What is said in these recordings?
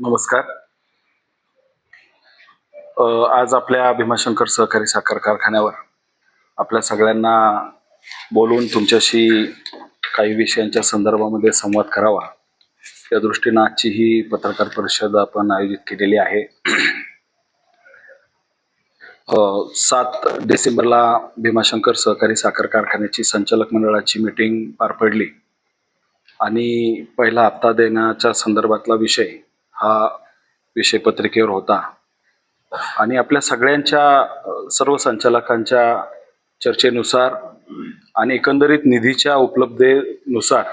नमस्कार. आज आपल्या भीमाशंकर सहकारी साखर कारखान्यावर आपल्या सगळ्यांना बोलून तुमच्याशी काही विषयांच्या संदर्भामध्ये संवाद करावा. या दृष्टीनं आजची ही पत्रकार परिषद आपण आयोजित केलेली आहे. सात डिसेंबरला भीमाशंकर सहकारी साखर कारखान्याची संचालक मंडळाची मीटिंग पार पडली. आणि पहिला हप्ता देण्याच्या संदर्भातला विषय हा विषय पत्रिकेवर होता. आणि आपल्या सगळ्यांच्या सर्व संचालकांच्या चर्चेनुसार आणि एकंदरीत निधीच्या उपलब्धतेनुसार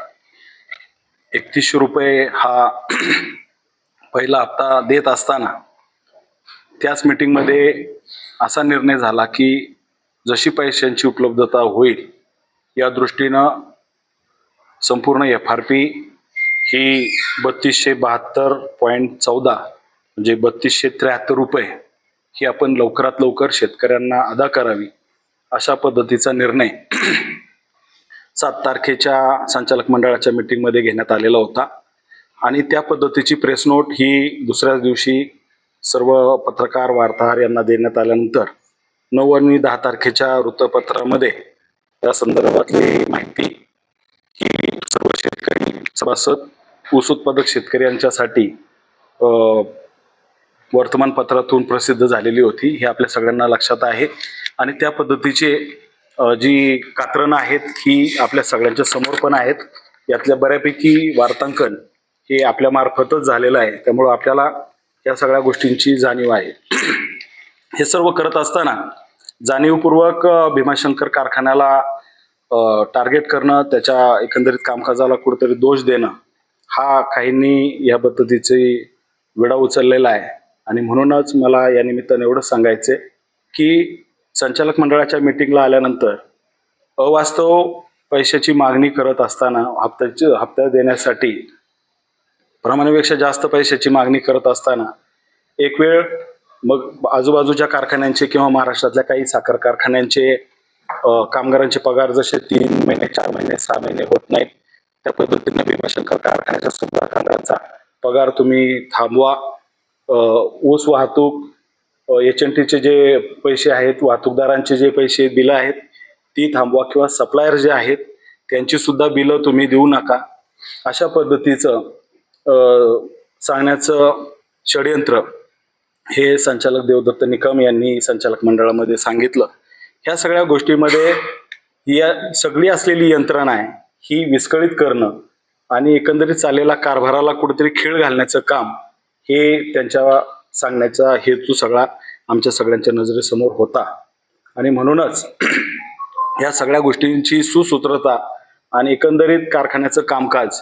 एकतीसशे रुपये हा पहिला हप्ता देत असताना त्याच मीटिंगमध्ये असा निर्णय झाला की जशी पैशांची उपलब्धता होईल या दृष्टीनं संपूर्ण एफ आर पी ही बत्तीसशे बहात्तर पॉईंट चौदा म्हणजे बत्तीसशे त्र्याहत्तर रुपये ही आपण लवकरात लवकर शेतकऱ्यांना अदा करावी अशा पद्धतीचा निर्णय सात तारखेच्या संचालक मंडळाच्या मीटिंगमध्ये घेण्यात आलेला होता. आणि त्या पद्धतीची प्रेस नोट ही दुसऱ्याच दिवशी सर्व पत्रकार वार्ताहर यांना देण्यात आल्यानंतर नऊ आणि दहा तारखेच्या वृत्तपत्रामध्ये त्या संदर्भातली माहिती ही सभासद ऊस उत्पादक शेतकरी यांच्यासाठी वर्तमानपत्रातून प्रसिद्ध झालेली होती. हे आपल्या सगळ्यांना लक्षात आहे. आणि त्या पद्धतीचे जी कात्रणं आहेत ही आपल्या सगळ्यांच्या समोर पण आहेत. यातल्या बऱ्यापैकी वार्तांकन हे आपल्या मार्फतच झालेलं आहे. त्यामुळं आपल्याला या सगळ्या गोष्टींची जाणीव आहे. हे सर्व करत असताना जाणीवपूर्वक भीमाशंकर कारखान्याला टार्गेट करणं त्याच्या एकंदरीत कामकाजाला कुठेतरी दोष देणं हा काहींनी या पद्धतीची विडा उचललेला आहे. आणि म्हणूनच मला या निमित्ताने एवढंच सांगायचं की संचालक मंडळाच्या मीटिंगला आल्यानंतर अवास्तव पैशाची मागणी करत असताना हप्त्याची हप्ता देण्यासाठी प्रमाणापेक्षा जास्त पैशाची मागणी करत असताना एक वेळ मग आजूबाजूच्या कारखान्यांचे किंवा महाराष्ट्रातल्या काही साखर कारखान्यांचे कामगारांचे पगार जसे तीन महिने चार महिने सहा महिने होत नाहीत त्या पद्धतीनं भीमाशंकर कारखान्याच्या सुद्धा कामगारांचा पगार तुम्ही थांबवा. ऊस वाहतूक एच एन टीचे जे पैसे आहेत वाहतूकदारांचे जे पैसे बिलं आहेत ती थांबवा किंवा सप्लायर जे आहेत त्यांची सुद्धा बिलं तुम्ही देऊ नका. अशा पद्धतीचं सांगण्याचं षडयंत्र हे संचालक देवदत्त निकम यांनी संचालक मंडळामध्ये सांगितलं. ह्या सगळ्या गोष्टीमध्ये या सगळी असलेली यंत्रणा आहे ही विस्कळीत करणं आणि एकंदरीत चाललेला कारभाराला कुठेतरी खेळ घालण्याचं काम हे त्यांच्या सांगण्याचा हेतू सगळा आमच्या सगळ्यांच्या नजरेसमोर होता. आणि म्हणूनच या सगळ्या गोष्टींची सुसूत्रता आणि एकंदरीत कारखान्याचं कामकाज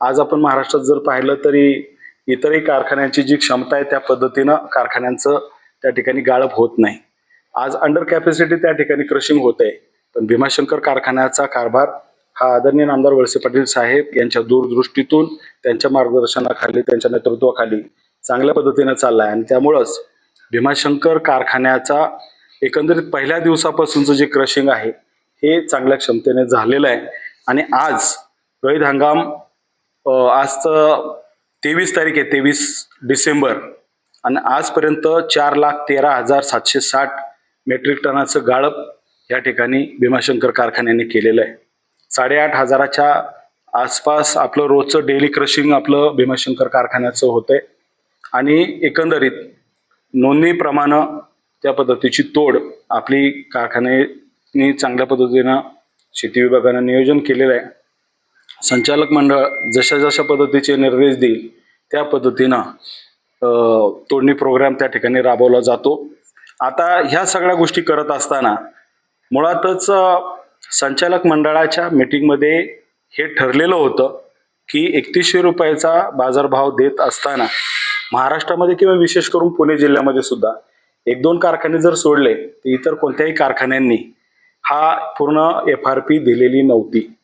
आज आपण महाराष्ट्रात जर पाहिलं तरी इतरही कारखान्यांची जी क्षमता आहे त्या पद्धतीनं कारखान्यांचं त्या ठिकाणी गाळप होत नाही. आज अंडर कॅपॅसिटी त्या ठिकाणी क्रशिंग होत आहे पण भीमाशंकर कारखान्याचा कारभार हा आदरणीय नामदार वळसे पाटील साहेब यांच्या दूरदृष्टीतून त्यांच्या मार्गदर्शनाखाली त्यांच्या नेतृत्वाखाली चांगल्या पद्धतीने चालला आहे आणि त्यामुळंच भीमाशंकर कारखान्याचा एकंदरीत पहिल्या दिवसापासूनचं जे क्रशिंग आहे हे चांगल्या क्षमतेने झालेलं आहे. आणि आज गळीत हंगाम आजचं तेवीस तारीख आहे तेवीस डिसेंबर. आणि आजपर्यंत चार लाख तेरा हजार सातशे साठ मेट्रिक टनाचं गाळप या ठिकाणी भीमाशंकर कारखान्याने केलेलं आहे. साडेआठ हजाराच्या आसपास आपलं रोजचं डेली क्रशिंग आपलं भीमाशंकर कारखान्याचं होतंय. आणि एकंदरीत नोंदणीप्रमाणे त्या पद्धतीची तोड आपली कारखान्याने चांगल्या पद्धतीनं शेती विभागानं नियोजन केलेलं आहे. संचालक मंडळ जशा जशा पद्धतीचे निर्देश देईल त्या पद्धतीनं तोडणी प्रोग्राम त्या ठिकाणी राबवला जातो. आता ह्या सगळ्या गोष्टी करत असताना मुळातच संचालक मंडळाच्या मीटिंगमध्ये हे ठरलेलं होतं की एकतीसशे रुपयाचा बाजारभाव देत असताना महाराष्ट्रामध्ये किंवा विशेष करून पुणे जिल्ह्यामध्ये सुद्धा एक दोन कारखाने जर सोडले तर इतर कोणत्याही कारखान्यांनी हा पूर्ण एफ आर पी दिलेली नव्हती.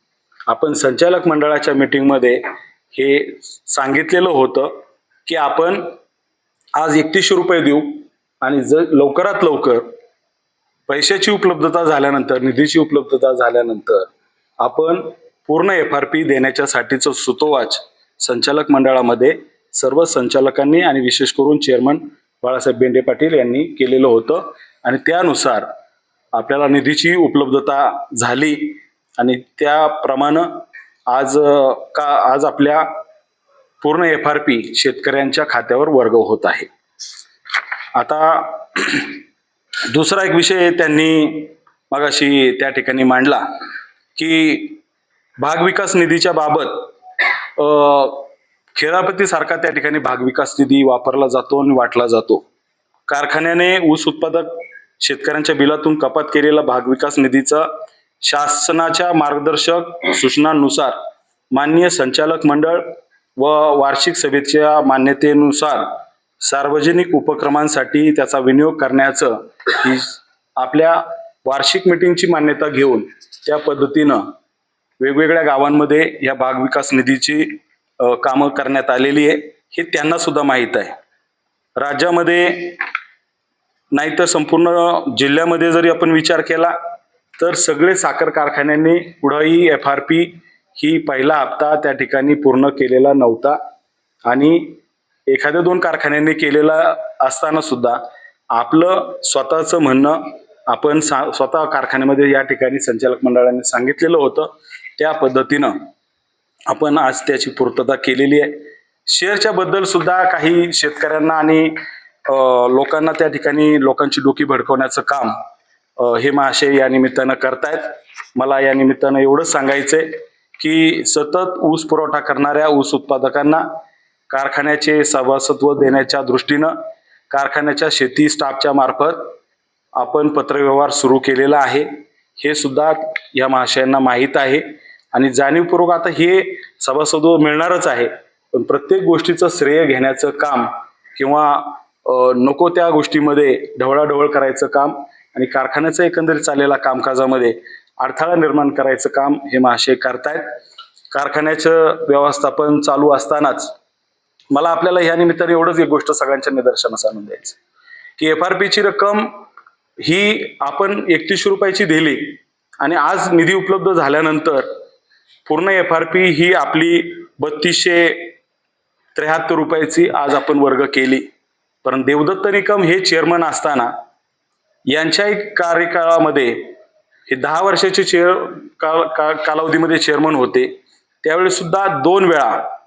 आपण संचालक मंडळाच्या मीटिंगमध्ये हे सांगितलेलं होतं की आपण आज एकतीसशे रुपये देऊ आणि जर लवकरात लवकर पैशाची उपलब्धता झाल्यानंतर निधीची उपलब्धता झाल्यानंतर आपण पूर्ण एफ आर पी देण्याच्यासाठीचं सुतोवाच संचालक मंडळामध्ये सर्व संचालकांनी आणि विशेष करून चेअरमन बाळासाहेब बेंडे पाटील यांनी केलेलं होतं. आणि त्यानुसार आपल्याला निधीची उपलब्धता झाली आणि त्याप्रमाणे आज का आज आपल्या पूर्ण एफ आर पी शेतकऱ्यांच्या खात्यावर वर्ग होत आहे. आता दुसरा एक विषय त्यांनी मगाशी त्या ठिकाणी मांडला की भाग विकास निधीच्या बाबत खेळापतीसारखा त्या ठिकाणी भाग विकास निधी वापरला जातो आणि वाटला जातो. कारखान्याने ऊस उत्पादक शेतकऱ्यांच्या बिलातून कपात केलेला भाग विकास निधीचा शासनाच्या मार्गदर्शक सूचनांनुसार मान्य संचालक मंडळ व वार्षिक सभेच्या मान्यतेनुसार सार्वजनिक उपक्रमांसाठी त्याचा विनियोग करण्याचं ही आपल्या वार्षिक मिटिंगची मान्यता घेऊन त्या पद्धतीनं वेगवेगळ्या गावांमध्ये या भाग विकास निधीची कामं करण्यात आलेली आहे. हे त्यांना सुद्धा माहीत आहे. राज्यामध्ये नाहीतर संपूर्ण जिल्ह्यामध्ये जरी आपण विचार केला तर सगळे साखर कारखान्यांनी पुढंही एफ आर पी ही पहिला हप्ता त्या ठिकाणी पूर्ण केलेला नव्हता. आणि एखाद्या दोन कारखान्यांनी केलेला असताना सुद्धा आपलं स्वतःचं म्हणणं आपण सा स्वतः कारखान्यामध्ये या ठिकाणी संचालक मंडळाने सांगितलेलं होतं. त्या पद्धतीनं आपण आज त्याची पूर्तता केलेली आहे. शेअरच्या बद्दल सुद्धा काही शेतकऱ्यांना आणि लोकांना त्या ठिकाणी लोकांची डोकी भडकवण्याचं काम हे महाशय या निमित्तानं करतायत. मला या निमित्तानं एवढंच सांगायचंय की सतत ऊस पुरवठा करणाऱ्या ऊस उत्पादकांना कारखान्याचे सभासत्व देण्याच्या दृष्टीनं कारखान्याच्या शेती स्टाफच्या मार्फत आपण पत्रव्यवहार सुरू केलेला आहे. हे सुद्धा या महाशयांना माहीत आहे आणि जाणीवपूर्वक आता हे सभासदत्व मिळणारच आहे. पण प्रत्येक गोष्टीचं श्रेय घेण्याचं काम किंवा नको त्या गोष्टीमध्ये ढवळाढवळ करायचं काम आणि कारखान्याचं एकंदरीत चाललेल्या कामकाजामध्ये अडथळा निर्माण करायचं काम हे महाशय करतायत. कारखान्याचं व्यवस्थापन चालू असतानाच मला आपल्याला ह्या निमित्ताने एवढंच एक गोष्ट सगळ्यांच्या निदर्शनास आणून द्यायचं. की एफ आर पीची रक्कम ही आपण एकतीसशे रुपयाची दिली आणि आज निधी उपलब्ध झाल्यानंतर पूर्ण एफ आर पी ही आपली बत्तीसशे त्र्याहत्तर रुपयाची आज आपण वर्ग केली. पण देवदत्त निकम हे चेअरमन असताना यांच्याही कार्यकाळामध्ये हे दहा वर्षाचे चेअर काल का- कालावधीमध्ये चेअरमन होते. त्यावेळी सुद्धा दोन वेळा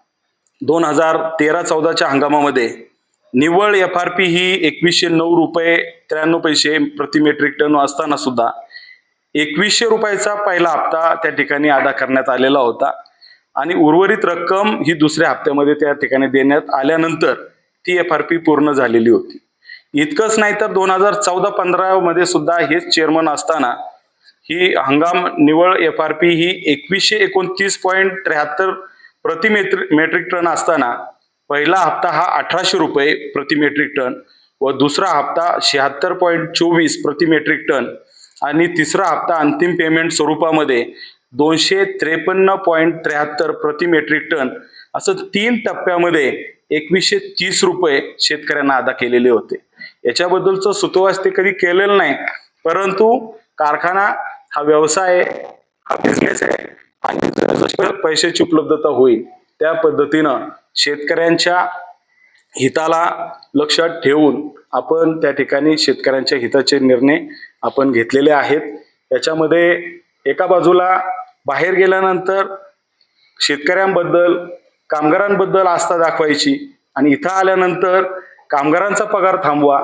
दोन हजार तेरा चौदाच्या हंगामामध्ये निव्वळ एफ आर पी ही एकवीसशे नऊ रुपये त्र्याण्णव पैसे प्रति मेट्रिक टन असताना सुद्धा एकवीसशे रुपयाचा पहिला हप्ता त्या ठिकाणी अदा करण्यात आलेला होता. आणि उर्वरित रक्कम ही दुसऱ्या हप्त्यामध्ये त्या ठिकाणी देण्यात आल्यानंतर ती एफ आर पी पूर्ण झालेली होती. इतकंच नाही तर दोन हजार चौदा पंधरामध्ये सुद्धा हेच चेअरमन असताना ही हंगाम निवळ एफ आर पी ही एकवीसशे एकोणतीस पॉईंट त्र्याहत्तर प्रति मेट्रिक मेट्रिक टन असताना पहिला हप्ता हा अठराशे रुपये प्रति मेट्रिक टन व दुसरा हप्ता शहात्तर पॉईंट चोवीस प्रति मेट्रिक टन आणि तिसरा हप्ता अंतिम पेमेंट स्वरूपामध्ये दोनशे त्रेपन्न पॉईंट त्र्याहत्तर प्रति मेट्रिक टन असं तीन टप्प्यामध्ये एकवीसशे तीस रुपये शेतकऱ्यांना अदा केलेले होते. याच्याबद्दलचं सुतोवाच ते कधी केलेलं नाही परंतु कारखाना हा व्यवसाय हा बिझनेस आहे. आणि जसं पैशाची उपलब्धता होईल त्या पद्धतीनं शेतकऱ्यांच्या हिताला लक्षात ठेवून आपण त्या ठिकाणी शेतकऱ्यांच्या हिताचे निर्णय आपण घेतलेले आहेत. याच्यामध्ये एका बाजूला बाहेर गेल्यानंतर शेतकऱ्यांबद्दल कामगारांबद्दल आस्था दाखवायची आणि इथं आल्यानंतर कामगारांचा पगार थांबवा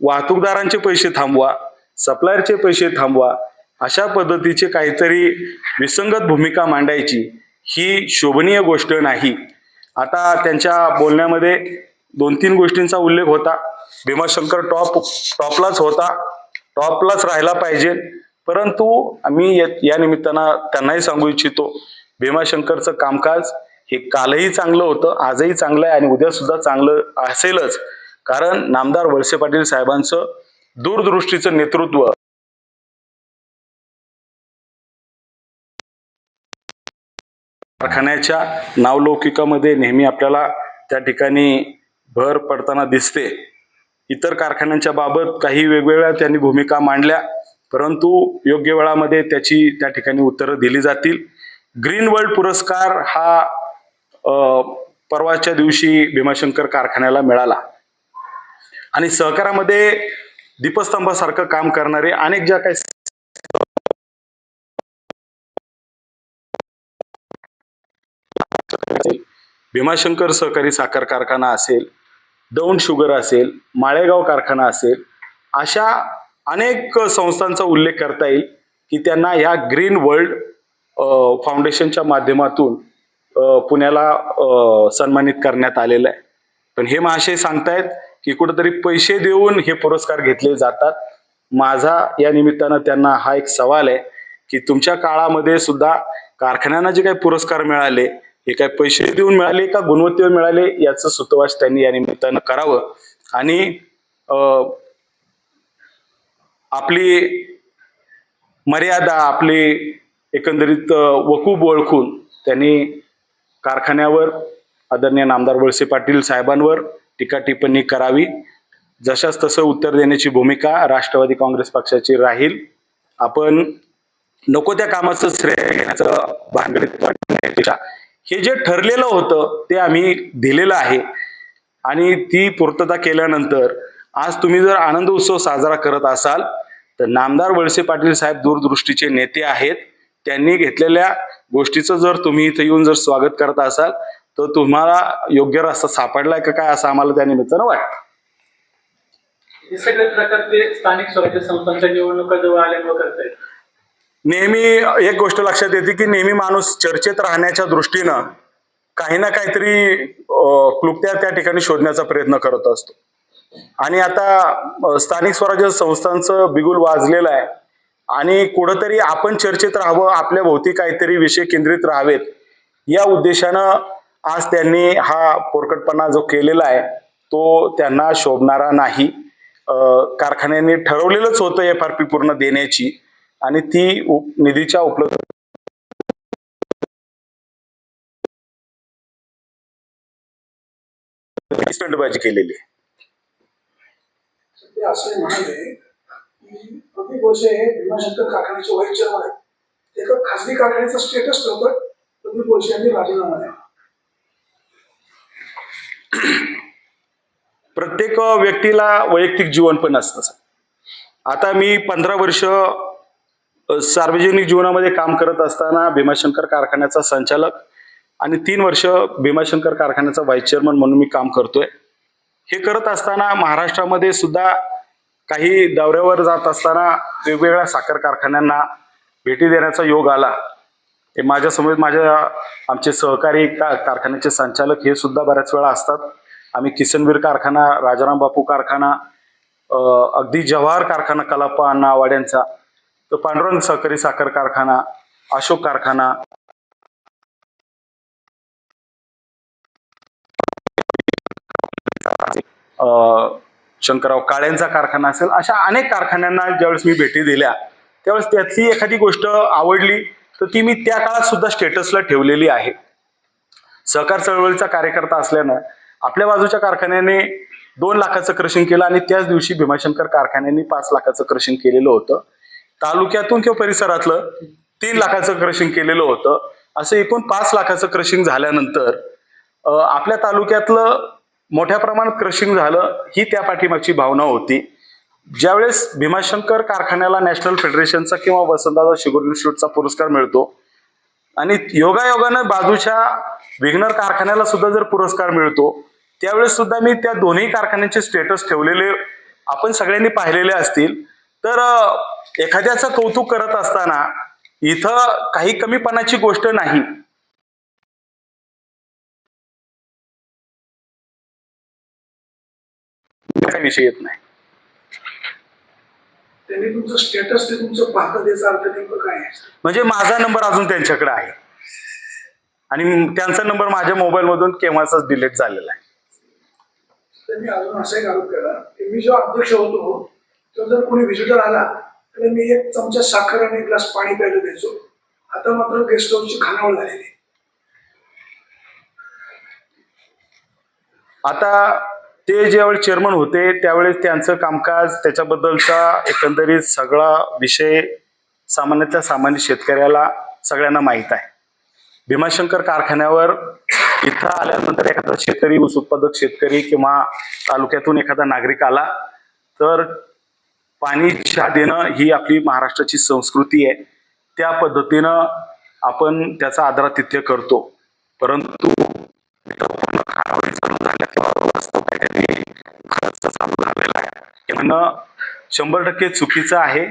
वाहतूकदारांचे पैसे थांबवा सप्लायरचे पैसे थांबवा अशा पद्धतीचे काहीतरी विसंगत भूमिका मांडायची ही शोभनीय गोष्ट नाही. आता त्यांच्या बोलण्यामध्ये दोन तीन गोष्टींचा उल्लेख होता. भीमाशंकर टॉप टॉपलाच होता. टॉपलाच राहायला पाहिजे. परंतु आम्ही या निमित्तानं त्यांनाही सांगू इच्छितो भीमाशंकरचं कामकाज हे कालही चांगलं होतं आजही चांगलं आहे आणि उद्या सुद्धा चांगलं असेलच. कारण नामदार वळसे पाटील साहेबांचं दूरदृष्टीचं नेतृत्व कारखान्याच्या नावलौकिकामध्ये नेहमी आपल्याला त्या ठिकाणी भर पडताना दिसते. इतर कारखान्यांच्या बाबत काही वेगवेगळ्या त्यांनी भूमिका मांडल्या परंतु योग्य वेळामध्ये त्याची त्या ठिकाणी उत्तरं दिली जातील. ग्रीन वर्ल्ड पुरस्कार हा परवाच्या दिवशी भीमाशंकर कारखान्याला मिळाला. आणि सहकारामध्ये दीपस्तंभासारखं काम करणारे अनेक ज्या काही भीमाशंकर सहकारी साखर कारखाना असेल दौंड शुगर असेल माळेगाव कारखाना असेल अशा अनेक संस्थांचा उल्लेख करता येईल की त्यांना ह्या ग्रीन वर्ल्ड फाउंडेशनच्या माध्यमातून पुण्याला सन्मानित करण्यात आलेलं आहे. पण हे महाशय सांगतायत की कुठेतरी पैसे देऊन हे पुरस्कार घेतले जातात. माझा या निमित्तानं त्यांना हा एक सवाल आहे की तुमच्या काळामध्ये सुद्धा कारखान्यांना जे काही पुरस्कार मिळाले हे काय पैसे देऊन मिळाले का गुणवत्तेवर मिळाले याचं सुतवास त्यांनी या निमित्तानं करावं. आणि अं, आपली मर्यादा आपली एकंदरीत वकूब ओळखून त्यांनी कारखान्यावर आदरणीय नामदार वळसे पाटील साहेबांवर टीका टिप्पणी करावी. जशास तसं उत्तर देण्याची भूमिका राष्ट्रवादी काँग्रेस पक्षाची राहील. आपण नको त्या कामाचं श्रेय घेण्याचं भानगडीत हे जे ठरलेलं होतं ते आम्ही दिलेलं आहे. आणि ती पूर्तता केल्यानंतर आज तुम्ही जर आनंद उत्सव साजरा करत असाल तर नामदार वळसे पाटील साहेब दूरदृष्टीचे नेते आहेत. त्यांनी घेतलेल्या गोष्टीचं जर तुम्ही इथं येऊन जर स्वागत करत असाल तर तुम्हाला योग्य रस्ता सापडलाय का काय असं आम्हाला त्या निमित्तानं वाटतं. हे सगळे प्रकारचे स्थानिक स्वराज्य संस्थांच्या निवडणुका जवळ आल्यामुळे करतायत नेहमी एक गोष्ट लक्षात येते की नेहमी माणूस चर्चेत राहण्याच्या दृष्टीनं काही ना काहीतरी क्लुप्त्या त्या ठिकाणी शोधण्याचा प्रयत्न करत असतो. आणि आता स्थानिक स्वराज्य संस्थांचं बिगुल वाजलेलं आहे. आणि कुठंतरी आपण चर्चेत राहावं आपल्या भोवती काहीतरी विषय केंद्रित राहावेत या उद्देशानं आज त्यांनी हा पोरकटपणा जो केलेला आहे तो त्यांना शोभणारा नाही. कारखान्यांनी ठरवलेलंच होतं एफ आर पी पूर्ण देण्याची. आणि ती उप- निधीच्या उपलब्ध स्टंटबाजी केलेली. आहे ते असे म्हणाले की प्रदीप वळसे हे भीमाशंकर कारखान्याचे व्हाईस चेअरमन आहेत. एका खासगी कारखान्याचा स्टेटस ठेवतात प्रदीप वळसे यांनी राजीनामा द्यावा प्रत्येक व्यक्तीला वैयक्तिक जीवन पण असतं. आता मी पंधरा वर्ष सार्वजनिक जीवनामध्ये काम करत असताना भीमाशंकर कारखान्याचा संचालक आणि तीन वर्ष भीमाशंकर कारखान्याचा व्हाईस चेअरमन म्हणून मी काम करतोय. हे करत असताना महाराष्ट्रामध्ये सुद्धा काही दौऱ्यावर जात असताना वेगवेगळ्या साखर कारखान्यांना भेटी देण्याचा योग आला. हे माझ्यासमोर माझ्या आमचे सहकारी का कारखान्याचे संचालक हे सुद्धा बऱ्याच वेळा असतात. आम्ही किसनवीर कारखाना राजाराम बापू कारखाना अगदी जवाहर कारखाना कलाप्पा अण्णा आवाड्यांचा तर पांडुरंग सहकारी साखर कारखाना अशोक कारखाना शंकरराव काळ्यांचा कारखाना असेल अशा अनेक कारखान्यांना ज्यावेळेस मी भेटी दिल्या त्यावेळेस त्यातली एखादी गोष्ट आवडली तर ती मी त्या काळात सुद्धा स्टेटसला ठेवलेली आहे. सहकार चळवळीचा कार्यकर्ता असल्यानं आपल्या बाजूच्या कारखान्याने दोन लाखाचं क्रशिंग केलं आणि त्याच दिवशी भीमाशंकर कारखान्याने पाच लाखाचं क्रशिंग केलेलं होतं. तालुक्यातून किंवा परिसरातलं तीन लाखाचं क्रशिंग केलेलं होतं. असं एकूण पाच लाखाचं क्रशिंग झाल्यानंतर आपल्या तालुक्यातलं मोठ्या प्रमाणात क्रशिंग झालं ही त्या पाठीमागची भावना होती. ज्यावेळेस भीमाशंकर कारखान्याला नॅशनल फेडरेशनचा किंवा वसंतदादा शुगर इन्स्टिट्यूटचा पुरस्कार मिळतो आणि योगायोगानं बाजूच्या विघ्नर कारखान्याला सुद्धा जर पुरस्कार मिळतो त्यावेळेस सुद्धा मी त्या दोन्ही कारखान्यांचे स्टेटस ठेवलेले आपण सगळ्यांनी पाहिलेले असतील. तर एखाद्याचं कौतुक करत असताना इथं काही कमीपणाची गोष्ट नाही. काही विषय येत नाही. म्हणजे माझा नंबर अजून त्यांच्याकडे आहे. आणि त्यांचा नंबर माझ्या मोबाईल मधून केव्हाचाच डिलीट झालेला आहे. त्यांनी अजून असा एक आरोप केला की मी जेव्हा अध्यक्ष होतो तर जर कोणी व्हिजिटर आला तर मी एक चमचा साखर आणि एक ग्लास पाणी प्यायला द्यायचो. आता मात्र गेस्ट हाऊसची खानावळ झालेली. आता ते ज्यावेळेस चेअरमन होते त्यावेळेस त्यांचं कामकाज त्याच्याबद्दलचा एकंदरीत सगळा विषय सामान्यतः सामान्य शेतकऱ्याला सगळ्यांना माहीत आहे. भीमाशंकर कारखान्यावर इथं आल्यानंतर एखादा शेतकरी ऊस उत्पादक शेतकरी किंवा तालुक्यातून एखादा नागरिक आला तर पाणी चहा देणं ही आपली महाराष्ट्राची संस्कृती आहे. त्या पद्धतीनं आपण त्याचा आदरातिथ्य करतो. परंतु खर्च चालू झालेला आहे. शंभर टक्के चुकीचं आहे.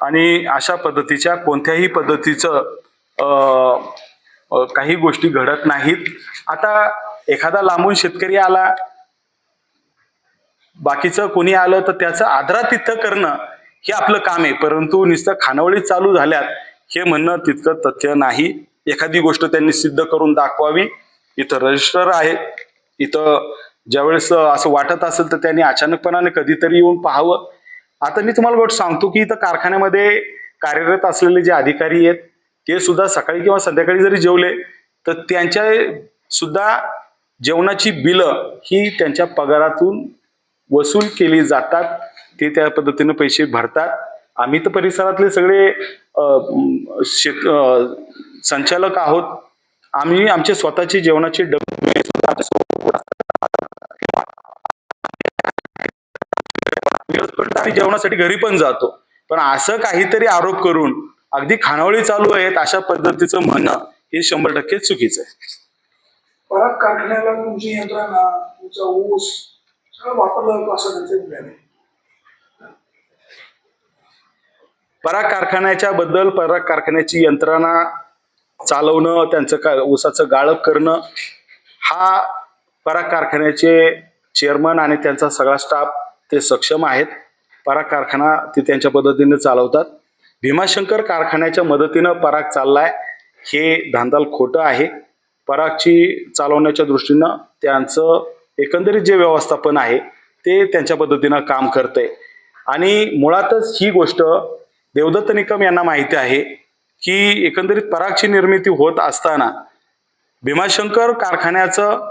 आणि अशा पद्धतीच्या कोणत्याही पद्धतीचं काही गोष्टी घडत नाहीत. आता एखादा लांबून शेतकरी आला बाकीचं कोणी आलं तर त्याचं आदरातिथ्य करणं हे आपलं काम आहे. परंतु नुसतं खानावळी चालू झाल्यात हे म्हणणं तितकं तथ्य नाही. एखादी गोष्ट त्यांनी सिद्ध करून दाखवावी. इथं रजिस्टर आहे. इथं ज्यावेळेस असं वाटत असेल तर त्यांनी अचानकपणाने कधीतरी येऊन पाहावं. आता मी तुम्हाला गोष्ट सांगतो की इथं कारखान्यामध्ये कार्यरत असलेले जे अधिकारी आहेत ते सुद्धा सकाळी किंवा संध्याकाळी जरी जेवले तर त्यांच्या सुद्धा जेवणाची बिलं ही त्यांच्या पगारातून वसूल केली जातात ते त्या पद्धतीने पैसे भरतात. आम्ही तर परिसरातले सगळे शेत संचालक आहोत. आम्ही आमचे स्वतःचे जेवणाचे डबे जेवणासाठी घरी पण जातो. पण असं काहीतरी आरोप करून अगदी खानावळी चालू आहेत अशा पद्धतीचं म्हणणं हे शंभर टक्के चुकीचं आहे. परत कारखान्याला तुमची यंत्रणा तुमचा ऊस वापरला जातो असं त्यांचं आहे. पराग कारखान्याच्या बद्दल पराग कारखान्याची यंत्रणा चालवणं त्यांचं का ऊसाचं गाळप करणं हा पराग कारखान्याचे चेअरमन आणि त्यांचा सगळा स्टाफ ते सक्षम आहेत. पराग कारखाना ते त्यांच्या पद्धतीने चालवतात. भीमाशंकर कारखान्याच्या मदतीनं पराग चाललाय हे धांदाल खोटं आहे. परागची चालवण्याच्या दृष्टीनं त्यांचं एकंदरीत जे व्यवस्थापन आहे ते त्यांच्या पद्धतीनं काम करतंय. आणि मुळातच ही गोष्ट देवदत्त निकम यांना माहिती आहे की एकंदरीत परागची निर्मिती होत असताना भीमाशंकर कारखान्याचं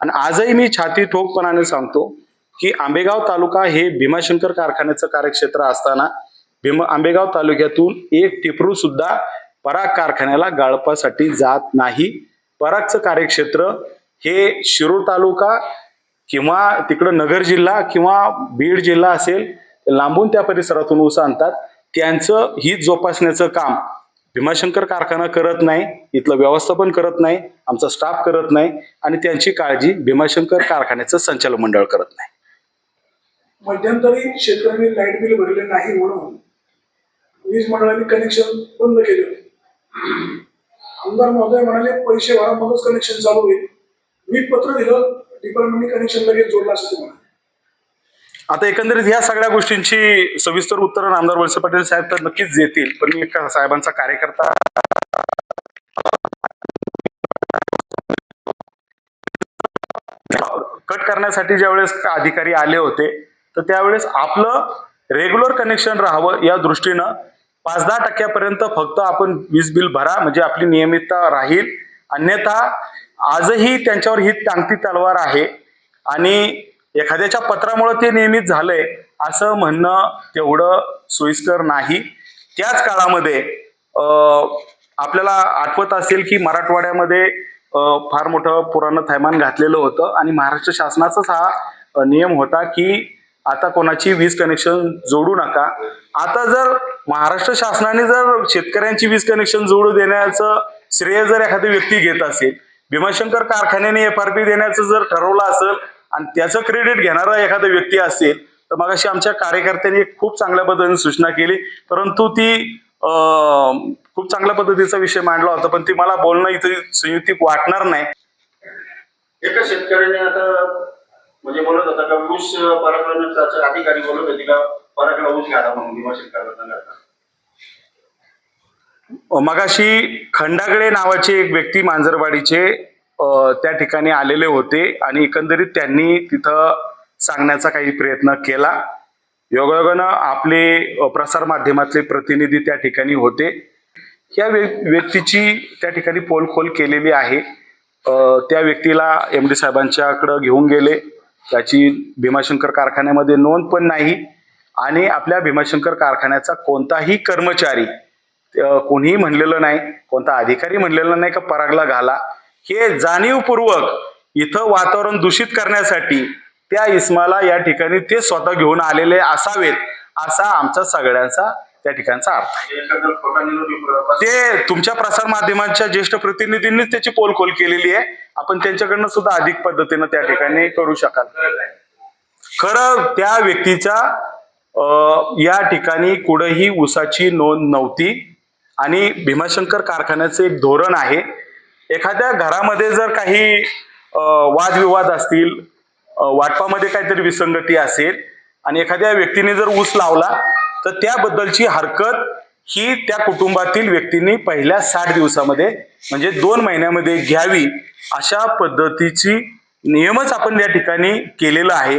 आणि आजही मी छाती ठोकपणाने सांगतो की आंबेगाव तालुका हे भीमाशंकर कारखान्याचं कार्यक्षेत्र असताना भीमा आंबेगाव तालुक्यातून एक टिपरू सुद्धा पराग कारखान्याला गाळपासाठी जात नाही. परागचं कार्यक्षेत्र हे शिरूर तालुका किंवा तिकडं नगर जिल्हा किंवा बीड जिल्हा असेल लांबून त्या परिसरातून ऊस आणतात. त्यांचं हित जोपासण्याचं काम भीमाशंकर कारखाना करत नाही इथलं व्यवस्थापन करत नाही आमचा स्टाफ करत नाही आणि त्यांची काळजी भीमाशंकर कारखान्याचं संचालक मंडळ करत नाही. मध्यंतरी शेतकऱ्यांनी लाइट बिल भरले नाही म्हणून वीज मंडळाने कनेक्शन बंद केले होते. आमदार महोदय म्हणाले पैसे भरा मगच कनेक्शन चालू होईल. मी पत्र दिलं डिपार्टमेंटने कनेक्शन लगेच जोडलं असं ते म्हणाले. आता एकंदरीत या सगळ्या गोष्टींची सविस्तर उत्तर आमदार वळसे पाटील साहेब तर नक्कीच देतील पण मी एका साहेबांचा कार्यकर्ता कट करण्यासाठी ज्यावेळेस अधिकारी आले होते तर त्यावेळेस आपलं रेग्युलर कनेक्शन राहावं या दृष्टीनं पाच दहा टक्क्यापर्यंत फक्त आपण वीज बिल भरा म्हणजे आपली नियमितता राहील. अन्यथा आजही त्यांच्यावर ही टांगती तलवार आहे. आणि एखाद्याच्या पत्रामुळे ते नियमित झालंय असं म्हणणं तेवढं सोयीस्कर नाही. त्याच काळामध्ये आपल्याला आठवत असेल की मराठवाड्यामध्ये फार मोठं पुराणं थैमान घातलेलं होतं आणि महाराष्ट्र शासनाचाच हा नियम होता की आता कोणाची वीज कनेक्शन जोडू नका. आता जर महाराष्ट्र शासनाने जर शेतकऱ्यांची वीज कनेक्शन जोडू देण्याचं श्रेय जर एखादी व्यक्ती घेत असेल भीमाशंकर कारखान्याने एफ आर पी देण्याचं जर ठरवलं असेल आणि त्याचं क्रेडिट घेणारा एखादा व्यक्ती असेल तर मग अशी आमच्या कार्यकर्त्यांनी खूप चांगल्या पद्धतीने सूचना केली. परंतु ती खूप चांगल्या पद्धतीचा विषय मांडला होता पण ती मला बोलणं इथे संयुक्तिक वाटणार नाही. एका शेतकऱ्याने आता म्हणजे बोलत होता का ऊस पराक्रमाचा अधिकारी बोलत होती का? पराकडा ऊस म्हणून मगाशी खंडागळे नावाचे एक व्यक्ती मांजरवाडीचे त्या ठिकाणी आलेले होते आणि एकंदरीत त्यांनी तिथं सांगण्याचा काही प्रयत्न केला. योगायोगानं आपले प्रसार माध्यमातले प्रतिनिधी त्या ठिकाणी होते. या व्य- व्यक्तीची त्या ठिकाणी पोलखोल केलेली आहे. त्या व्यक्तीला एम डी साहेबांच्याकडं घेऊन गेले. त्याची भीमाशंकर कारखान्यामध्ये नोंद पण नाही. आणि आपल्या भीमाशंकर कारखान्याचा कोणताही कर्मचारी कोणीही म्हणलेलं नाही कोणता अधिकारी म्हणलेला नाही का परागला घाला हे जाणीवपूर्वक इथं वातावरण दूषित करण्यासाठी त्या इस्माला या ठिकाणी ते स्वतः घेऊन आलेले असावेत असा आमचा सगळ्यांचा त्या ठिकाणचा अर्थ ते तुमच्या प्रसार माध्यमांच्या ज्येष्ठ प्रतिनिधींनीच त्याची पोलखोल केलेली आहे. आपण त्यांच्याकडनं सुद्धा अधिक पद्धतीनं त्या ठिकाणी करू शकाल. खरं त्या व्यक्तीच्या या ठिकाणी कुठंही ऊसाची नोंद नव्हती आणि भीमाशंकर कारखान्याचं एक धोरण आहे. एखाद्या घरामध्ये जर काही वादविवाद असतील वाटपामध्ये काहीतरी विसंगती असेल आणि एखाद्या व्यक्तीने जर ऊस लावला तर त्याबद्दलची हरकत ही त्या कुटुंबातील व्यक्तींनी पहिल्या साठ दिवसामध्ये म्हणजे दोन महिन्यामध्ये घ्यावी अशा पद्धतीची नियमच आपण या ठिकाणी केलेला आहे.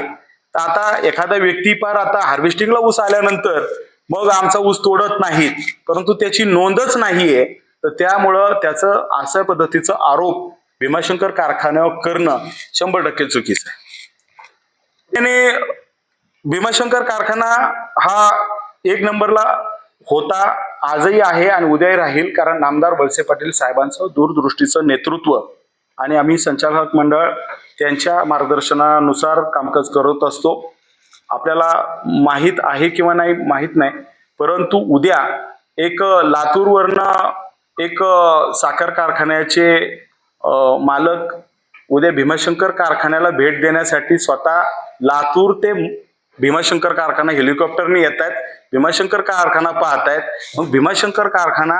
तर आता एखादा व्यक्ती पार आता हार्वेस्टिंगला ऊस आल्यानंतर मग आमचा ऊस तोडत नाहीत परंतु त्याची नोंदच नाहीये तर त्यामुळं त्याचं अशा पद्धतीचा आरोप भीमाशंकर कारखान्यावर करणं शंभर टक्के चुकीचं आहे. त्याने भीमाशंकर कारखाना हा एक नंबरला होता आजही आहे आणि उद्याही राहील कारण नामदार वळसे पाटील साहेबांचं दूरदृष्टीचं नेतृत्व आणि आम्ही संचालक मंडळ त्यांच्या मार्गदर्शनानुसार कामकाज करत असतो. आपल्याला माहीत आहे किंवा नाही माहीत नाही. परंतु उद्या एक लातूरवरनं एक साखर कारखान्याचे मालक उद्या भीमाशंकर कारखान्याला भेट देण्यासाठी स्वतः लातूर ते भीमाशंकर कारखाना हेलिकॉप्टरने येत आहेत. भीमाशंकर कारखाना पाहत आहेत. मग भीमाशंकर कारखाना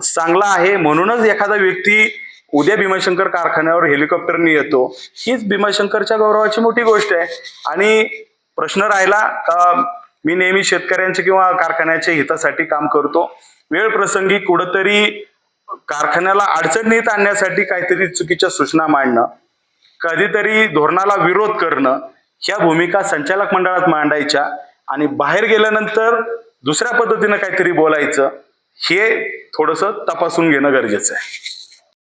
चांगला आहे म्हणूनच एखादा व्यक्ती उद्या भीमाशंकर कारखान्यावर हेलिकॉप्टरने येतो. हीच भीमाशंकरच्या गौरवाची मोठी गोष्ट आहे. आणि प्रश्न राहिला का मी नेहमी शेतकऱ्यांच्या किंवा कारखान्याच्या हितासाठी काम करतो. वेळ प्रसंगी कुठंतरी कारखान्याला अडचणीत आणण्यासाठी काहीतरी चुकीच्या सूचना मांडणं कधीतरी धोरणाला विरोध करणं ह्या भूमिका संचालक मंडळात मांडायच्या आणि बाहेर गेल्यानंतर दुसऱ्या पद्धतीनं काहीतरी बोलायचं हे थोडंसं तपासून घेणं गरजेचं आहे.